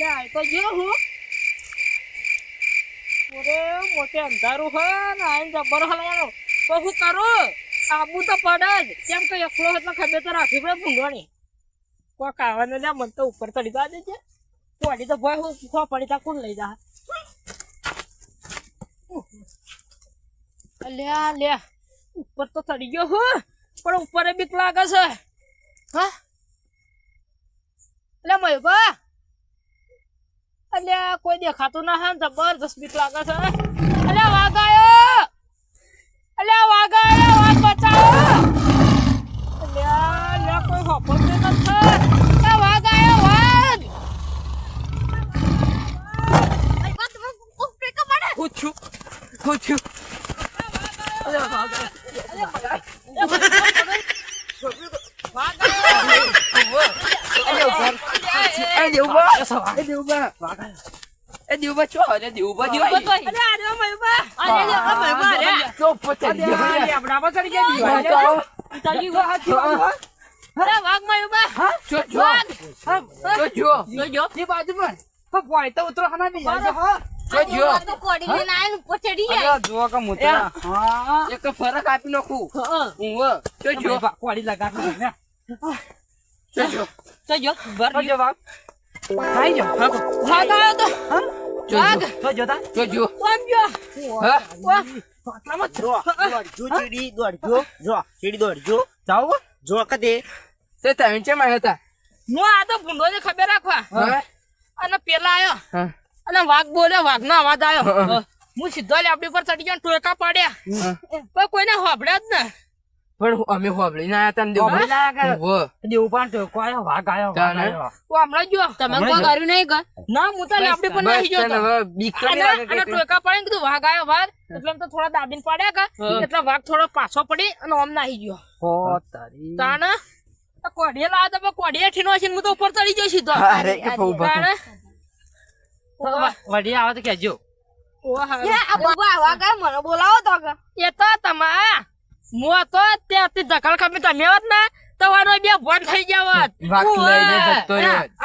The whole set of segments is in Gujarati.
લે આ તો જો હું. ઓરે મોટે અંધારું હે ને, આઈને જબર હલવાનો. તો હું કરું? આબુ તો પડે જ. કેમ કે એકલો હતો ખબર તો રાખવી પડે ભૂંગવાની કોક આવે ને લે, મને તો ઉપર ચડી જવા દેજે. પડી તો ભાઈ હું ખો પડી તા, કોણ લઈ જા? અલ્યા લે ઉપર તો ચડી ગયો હું, પણ ઉપર બીક લાગે છે. હા? લે મયુબા અલ્યા કોઈ દેખાતું ના હા જબરજસ્ત બીક લાગે છે અલ્યા વાઘ આયો અલ્યા વાઘ આયો વાઘ બચાવો અલ્યા અલ્યા કોઈ હોપડતું નથી એ વાઘ આયો વાઘ હું છું હું છું અલ્યા વાઘ આયો વાઘ આયો એ દેવબા એ દેવબા એ દેવબા છો અરે દેવબા દેવબા અલ્યા આર્યો મયુબા તો પચડી ગયો લેબડામાં ચડી ગયા હા, દીવાલ તો ચડી ગયો અલ્યા વાઘ મયુબા જો જો જો જો જોજો એ બાજુ પર હા પોઈ તો ઉતરો હના બી જો જો અરે જો કે મુતરા હા ફરક આપી નાખું હું જો જો જો જો જોજો બર જો વાગ ખાઈ જો હા વાઘ આયો તો. જો વાઘ જો જો તા જો જો. કોમ ગયો હા? પાટલામાં જો દોડજો ચીડી દોડજો જો. ચીડી દોડજો જાવ જો કદે. તે તમે છે માં હતા? હું આ તો ભૂંડો ને ખબર રાખવા. હા. અને પેલા આયો. હા. અને વાઘ બોલ્યો વાઘ નો અવાજ આવ્યો હા. સીધો લેબડી પર ચડી ગયો ટોયકા પાડ્યા. પણ કોઈને હોભળ્યા જ ને. પણ અમે હોબળી ના હતા ને દેવ પણ ટોયકો આવ્યો વાઘ આવ્યો હમણાં જો તમે કોઈ કર્યું નહીં કર. ના હું તને લેબડી પણ નહીં ગયો તો. હવે બીક અને લાગે પડે કે ટોયકા પાડીને કીધું વાઘ આવ્યો વાઘ. એટલે તો થોડા દાબીને પાડ્યા કા એટલે વાઘ થોડો પાછો પડી અને આમ નાહી ગયો. હો તારી. તાણે આ કોઢીએ લાવ્યા તો પણ ઠીનો છે હું તો ઉપર ચડી જઈશ તો અરે કે બહુ બહુ તો વડી આવે તો કેજો ઓ મને બોલાવો તો કે એ તો તમા હું હતો ત્યાંથી ધકલ ખમી તમે હોત ને તમારો બે ફોન થઈ ગયા હોત. જતો.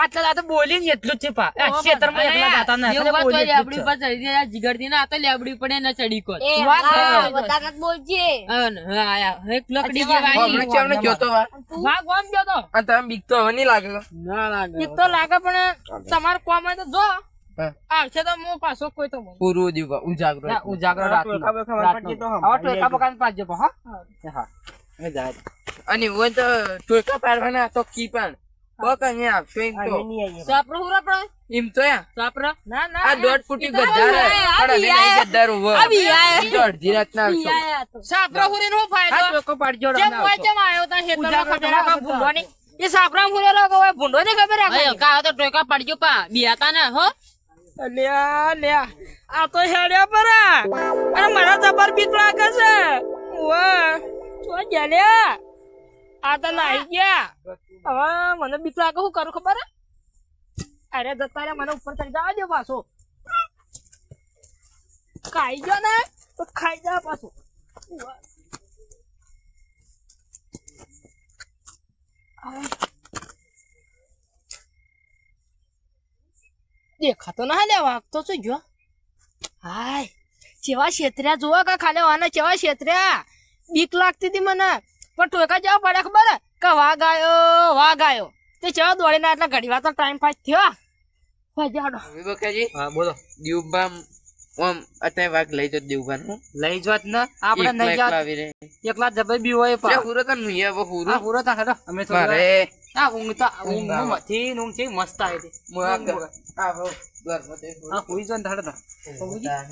આટલા આ તો બોલીને એટલું જ છે પા. આ ખેતરમાં એકલા જાતા ના એટલે બોલી એટલું જ છે. એ વાત હા, કરે. બધા નત બોલજે. હમણાં છે અમને જોતો વા વાઘ ઓમ ગયો તો? અને તમે બીક તો હવે નહીં લાગે. તો લાગે પણ તમાર કોમ હોય તો જો. આવશે તો હું પાછો કોઈ તો. પૂરું દીવા ઉજાગરો ઉજાગરો પડજે તો હમ. અને હું તો ટોયકા પાડવાના તો કી પણ. કોક અહીંયા આપશો એમ તો. સાપરો હુરા પણ? એમ તો યા સાપરો? ના ના આ દોઢ ફૂટી ગદ્દાર પણ અમે નહીં ગદ્દાર ઊભો. ઈ તો અડધી રાતના આવશો. સાપરો હુરીને શું ફાયદો કેમ હોય કેમ આવ્યો તા ખેતરમાં ખબર રાખો ભૂંડોની? એ સાપરા હુરે રાખો હોય ભૂંડોની ખબર રાખો અલ્યા લ્યા આ તો હેડ્યા પરા. અને મારા જબર બીક છે. વાહ આ તો નાહી ગયા. હવે મને બીક લાગે, શું કરું ખબર? અરે જતા રે મને ઉપર ચડી જવા દો પાછો. ખાઈ ગયો ને, તો ખાઈ જા પાછો. દેખાતો ના લે વાઘ તો શું જો હાય કેવા છેતર્યા જોવા કા ખાલે પણ જવા વાઘ આવ્યો વાઘ આવ્યો તે દોડીને એટલે ઘડી વાર ટાઈમ પાસ થયો હવે બકાજી દીવબા ઓમ અત્યારે વાઘ લઈ જો લઈ જોત ને આપણે નહીં જાત એકલા જબર બી હોય લે, પૂરો તો નહીં આવે, પૂરો પૂરો તો હેડો અમે તો મારે આ ઊંઘ તો ઊંઘ ઊંઘથી ને ઊંઘથી મસ્ત આવી હતી તે તા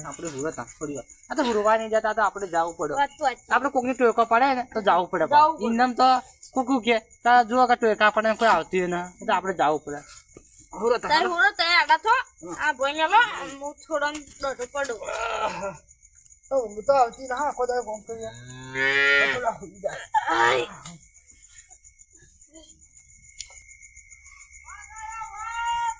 આપણે હુરો તા થોડી વાર આ તો હુરવા નહીં જતા તો આપણે જવું પડે આપણે કોકની ટોકા પડે ને તો જવું પડે ઇન્દમ તો કુકુ કે તા જો કે ટોકા પડે કોઈ આવતી ના તો આપણે જવું પડે હુરો તા તાર હોરો તય આડા તો આ ભાઈ ને લો હું થોડો ડોટો પડો ઊંઘ તો આવતી ના આખો દાડો કોમ કરીએ. જાય. અલ્યો, લ્યો, દીવબા ટોયકા પાડે. ઊંચી, અલ્યો, અલ્યો, અલ્યો. આ દેવાજી ટોયકો આવ્યો. અલ્યો, ભારત જિલ્લે આવી. મયુરભા, હેડજો, વાગાયો. આ ડોહો રડીએ જાય.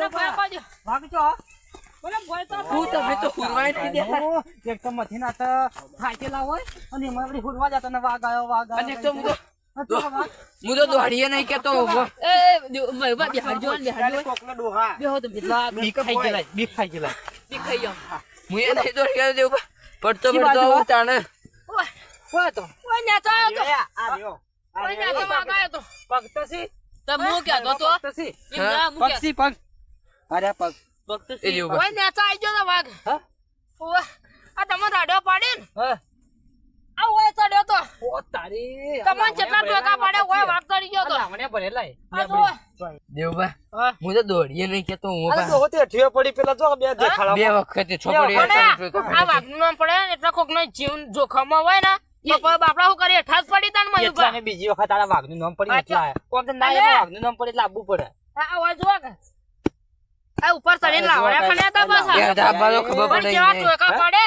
મને. વાગ છો મને ભય તો હું તમે તો ફૂરવાય નહીં દેતા. એક તો મથી તો થાકેલા હોય અને એમાં આપણે ફૂટવા જતા ને વાગ આવ્યો વાગ અને એક તો હું તો હું તો દોડીએ નહીં કેતો એ દેવ- બિહારજો બિહારજો. કોકનો ડોહા બેહો તમે. એટલા બીક ખાઈ ગયેલા બીક ખાઈ ગયેલા બી ખાઈ જાઓ. હું એ નહીં દોડી ગયો દેવ પડતો પડતો તાણે ઓય, કોઈ તો ઓય, નેચો તો. આ રહ્યો આ ઓય, રહ્યો. નેચો વાગાયો તો. પગતસી તો હું તો. પગતસી એમ ના, હું કહેતો. પગસી પગ અરે પગ એ દેવ ઓય, નેતા આઈ ગયો તો વાઘ. હા ઓય, આ તમે રાડ્યો પાડીને, હા આ ઓય ચડ્યો તો. ઓ તારી તમને જેટલા ટોકા પાડ્યા ઓય વાઘ ચડી ગયો તો. લાવણે ભરેલા આ તો ઓય. દેવબા હું તો દોડીએ નહીં કેતો હું અરે તો હોતે ઠીયો પડી પેલા જો બે દેખાડા બે વખતે છોકરી આ વાઘનું નામ પડે ને એટલે જીવ જોખમ હોય ને તો બાપડા શું કરીએ ઠાસ પડી તાન એટલા મયુભા. બીજી વખત નામ પડી. એટલા કોમ તો ના નામ પડી એટલે આવવું પડે આ આ ઓય જુઓ કે. આ ઉપર ચડીને ખણ્યા તા ખબર પડે. પડે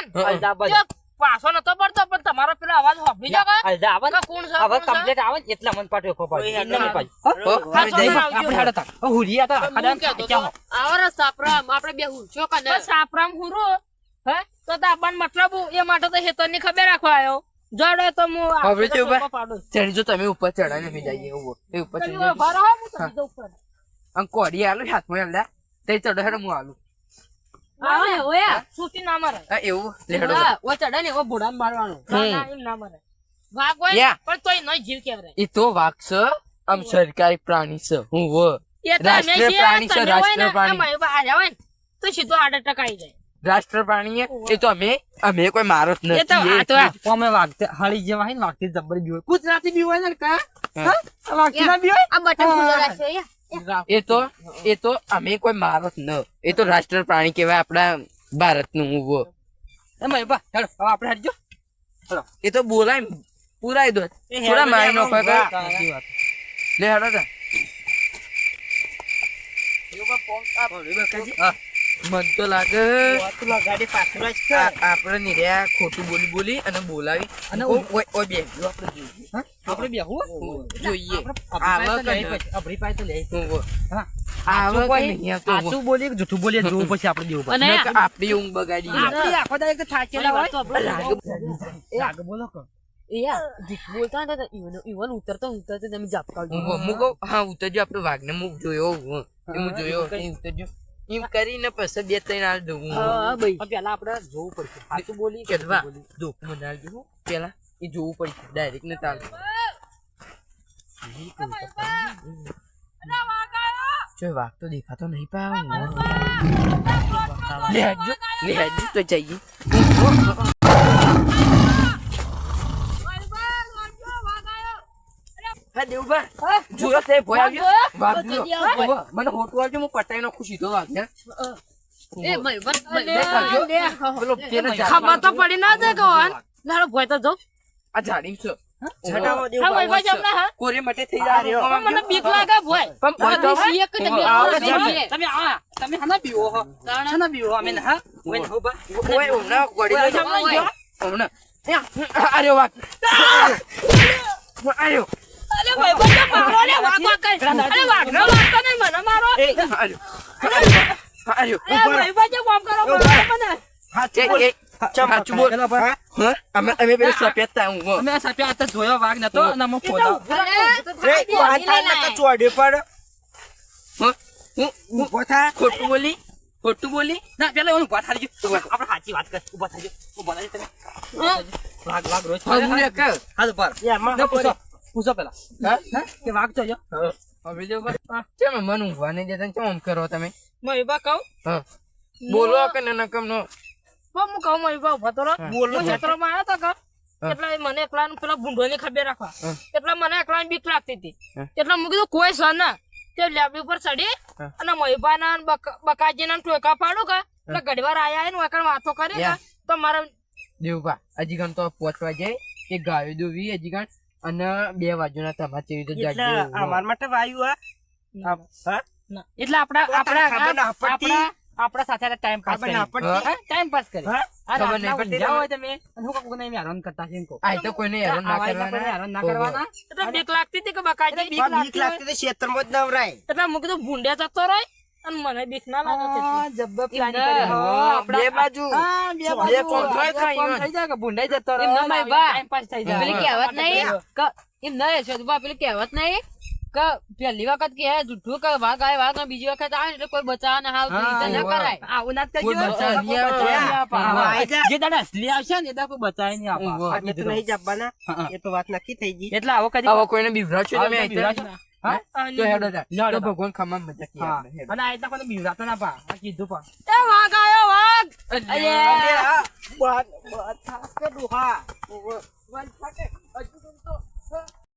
ને, પાછો નતો પડતો પણ તમારો પેલો અવાજ હોભળી જાય અલદા આવે કોણ છે, હવે કમ્પ્લીટ આવે એટલા મન પાટો ખબર પડે. હેડો પાછું હો, હા, હવે જઈ. તો આપણે હાડો તા હુરિયા તા ખાડા ક્યાં તો, આવરો સાપરામ, આપણે બે હુંચો કને. સાપરામ હુંરું, હે? તો તાપણ મતલબ એ માટે તો હેતરની ખબર રાખવા આવ્યો જડે તો હું હવે તો તમે ઉપર ચડાવી અમે જઈએ એવું એ ઉપર હું હાથમાં તે ચડો હેડો હું આલું હા, ઓયા, સૂટી ના મારે. હા એવું? લેડો હા, ઓ ચડે ને, ઓ ભોળામાં મારવાનું. ના, ના, એમ ના મારે. વાઘ હોય પણ તોય નહીં જીવ કહેવાય. એ તો વાઘ છે આમ સરકારી પ્રાણી છે હું વ. રાષ્ટ્રીય પ્રાણી છે, રાષ્ટ્રીય પ્રાણી. તો સીધો હાર્ટ એટેક આવી જાય. રાષ્ટ્ર પ્રાણી એ? તો અમે અમે કોઈ મારો જ નથી આ તો અમે વાગતે હળી જેવા હોય ને વાગતે જબ્બર બી હોય. ગુજરાતી બી હોય ને કા? હા. હા? વાગતી ના બી હોય? આ બટન ખુલ્લો રાખ્યો યા. એ તો એ તો અમે કોઈ મારો ન. એ તો રાષ્ટ્ર પ્રાણી કહેવાય આપણા ભારતનું હવે આપણે હેડજો એ તો બોલાય પુરાય દો. થોડા મારી નો લે હેડો તા. હા, મન તો લાગે આપણે નિર્યા ખોટું બોલી બોલી અને બોલાવી. અને ઓય- ઓય બે. આપણે જોઈએ. હા? આપણે જોઈએ. આપણે આવે તો લે હું વ. હા. આવે સાચું કે કોઈ નહીં આવતું વ. સાચું બોલીએ કે જૂઠું બોલીએ જોવું પછી આપણે દેવું પડે અને નકર આપણી ઊંઘ બગાડી આપણે આખો દાડો એક થાકેલા હોય. રાગ- રાગ બોલો કો. બોલતા હતા ઇવન ઈવન ઉતરતો ઉતરતો તમે હું ઉતરજો આપણે વાઘને મુક જોયો હું. જોયો ઉતરજો. એમ કરીને પછી બે ત્રણ હાલ દઉં હું. ભાઈ. પેલા આપણે જોવું પડશે. સાચું બોલી કે દુઃખ બોલી? જો મને હાલ હો, પેલા એ જોવું પડશે. ડાયરેક્ટ ને તાલ. જો વાઘ તો દેખાતો નહીં પાવ લેજો લેજો તો જઈએ. હા દેવબા જોયો તે ભોય આવ્યો વાઘ જોયો. મને હોટું આવજો હું પટાઈ નાખું સીધો પેલો ખબર તો પડી ના દે કહેવાન લાડો ભોય તો જો. આ ઝાડીમ છે. છટાવો દેવ હા ભાઈ બાબા ભાઈ જમના હા. કોરે માટે થઈ જાય મને બીક લાગે ભોય. પણ ભોય તો આ એક જ બે. આવે બે છે. બે. તમે આ તમે હના બીવો હો હના બીવો અમે ને ઓય ને ઓય હમણાં ગોળી ઓય, લઈ જાઓ. ઓય. હમણાં. અરે ભાઈ ભાઈ મારો ને વાગ વાગ અરે વાગ નો નહીં મને મારો. આર્યો. આર્યો. અરે ભાઈ ભાઈ કોમ કરો મને. એ, એ, સાચું બોલ. હા? અમે અમે પેલું સફેદ હું. અમે આ તો જોયો વાઘ નતો અને અમે ફોડા રે તું હાથ હાથ પડ હું- હું- ઊભો ખોટું બોલી ખોટું બોલી. ના પેલા ઓલું ઊભા થાજો આપણે સાચી વાત કર ઊભા થાજો ઊભા થાજો તમે. વાઘ વાઘ રોજ હા, હું એક. હાલ ઉપર એમાં ને પૂછો. પૂછો પેલા. હા? કે વાગતો જો. હા. હવે જો બસ. ચેમ મને ઊંઘવા નહીં દેતા ને આમ કરો તમે? મય બા કહું? હા. બોલો કે ના નો બા હું કહું મય બા ઊભા તો બોલો હું. ક્ષેત્રમાં આવ્યો તો કા. એટલે મને એકલાને પેલા ભૂંડોની ખબર રાખવા. એટલે મને એકલા બીક લાગતી હતી. એટલે મેં કીધું કોઈ સર ના. તે લેબડી ઉપર ચડી અને મહીબાના ના બકાજી ના ટોકા પાડું કા એટલે ઘડીવાર આયા ને એકણ વાતો કરી તો મારે દેવભા હજી ગણ તો પહોંચવા જાય. કે ગાયો દોવી હજી ગણ અને બે વાગ્યાના તમારે જેવી તો એટલે અમાર માટે વાયુ આ. એટલે ના પડતી? આપણા આપણા સાથે ટાઈમ પાસ કરી. ટાઈમ પાસ કરી? ખબર નહીં પડતી ઊંઘ્યા તમે. હું હેરાન કરતા છે એમ આ તો કોઈને હેરાન ના કરવાના. હેરાન ના કરવાના. એટલે બીક લાગતી હતી કે બકાજી? બીક લાગતી તો ક્ષેત્રમાં જ નવરાય. એટલે મું કીધું ભૂંડે જતો રહે. અને મને બીક ના લાગે છે હા, જબ્બર પ્લાનિંગ કર્યો. હા, બે બાજુ. હા, બે બે બાજુ. કોમ થાય બે એમ. થઈ જાય કે ભૂંડાઈ જતો રહે. એમના ભાઈ બા. ટાઈમ પાસ થઈ જાય. પેલી કહેવત નહીં કે એમ નહીં યશોદબા પેલી કહેવત નહીં કે પહેલી વખત કે હે જુઠ્ઠું કે વાઘ આવે વાઘ બીજી વખત આવે એટલે કોઈ બચાવ ના હાવ ના કરાય આવું ના જ કરજો. જા. દાડા અસલી આવશે ને એ કોઈ બચાય નહીં આપા એટલે. નહીં જપવાના એ તો વાત નક્કી થઈ ગઈ એટલે આવો કદી આવો કોઈને બીવરાવશો તમે ભગવાન ખમાન મજા. અને આ રીતના કોઈને બીવરાતો ના પા આ કીધું પણ એ વાઘ આયો વાઘ અરે બાત- બાત થાકે. ઓવે. વાત થાકે. હજુ તો-